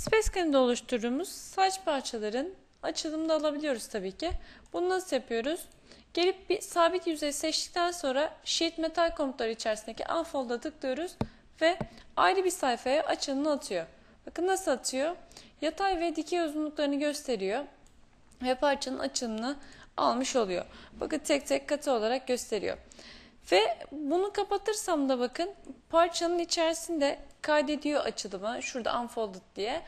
Space Canon'da oluşturduğumuz saç parçaların açılımını da alabiliyoruz tabii ki. Bunu nasıl yapıyoruz? Gelip bir sabit yüzey seçtikten sonra Sheet Metal komutları içerisindeki Unfold'a tıklıyoruz ve ayrı bir sayfaya açılımını atıyor. Bakın nasıl atıyor? Yatay ve dikey uzunluklarını gösteriyor ve parçanın açılımını almış oluyor. Bakın tek tek katı olarak gösteriyor. Ve bunu kapatırsam da bakın parçanın içerisinde kaydediyor açılımı. Şurada unfolded diye.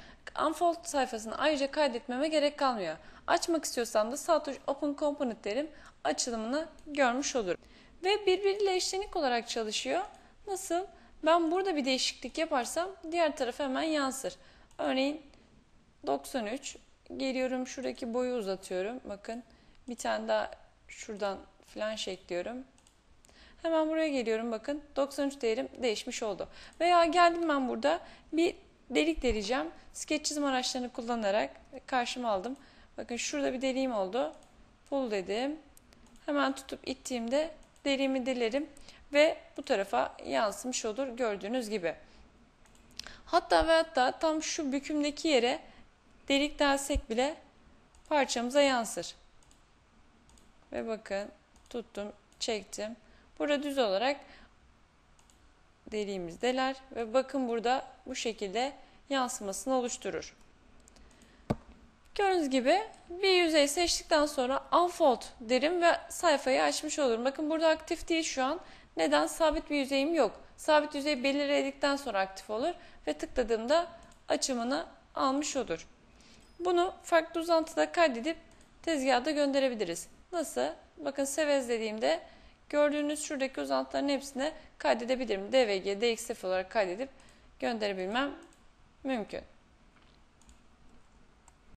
Unfold sayfasını ayrıca kaydetmeme gerek kalmıyor. Açmak istiyorsam da sağ tuş open component derim. Açılımını görmüş olurum. Ve birbiriyle eşlenik olarak çalışıyor. Nasıl? Ben burada bir değişiklik yaparsam diğer tarafa hemen yansır. Örneğin 93 geliyorum şuradaki boyu uzatıyorum. Bakın bir tane daha şuradan flanş ekliyorum. Hemen buraya geliyorum bakın 93 değerim değişmiş oldu. Veya geldim ben burada bir delik deleceğim. Sketch çizim araçlarını kullanarak karşıma aldım. Bakın şurada bir deliğim oldu. Pull dedim. Hemen tutup ittiğimde deliğimi delerim ve bu tarafa yansımış olur gördüğünüz gibi. Hatta ve hatta tam şu bükümdeki yere delik delsek bile parçamıza yansır. Ve bakın tuttum, çektim. Burada düz olarak deliğimiz deler ve bakın burada bu şekilde yansımasını oluşturur. Gördüğünüz gibi bir yüzey seçtikten sonra unfold derim ve sayfayı açmış olurum. Bakın burada aktif değil şu an. Neden? Sabit bir yüzeyim yok. Sabit yüzey belirledikten sonra aktif olur ve tıkladığımda açımını almış olur. Bunu farklı uzantıda kaydedip tezgahda gönderebiliriz. Nasıl? Bakın sevez dediğimde gördüğünüz şuradaki uzantıların hepsine kaydedebilirim. DVG, DXF olarak kaydedip gönderebilmem mümkün.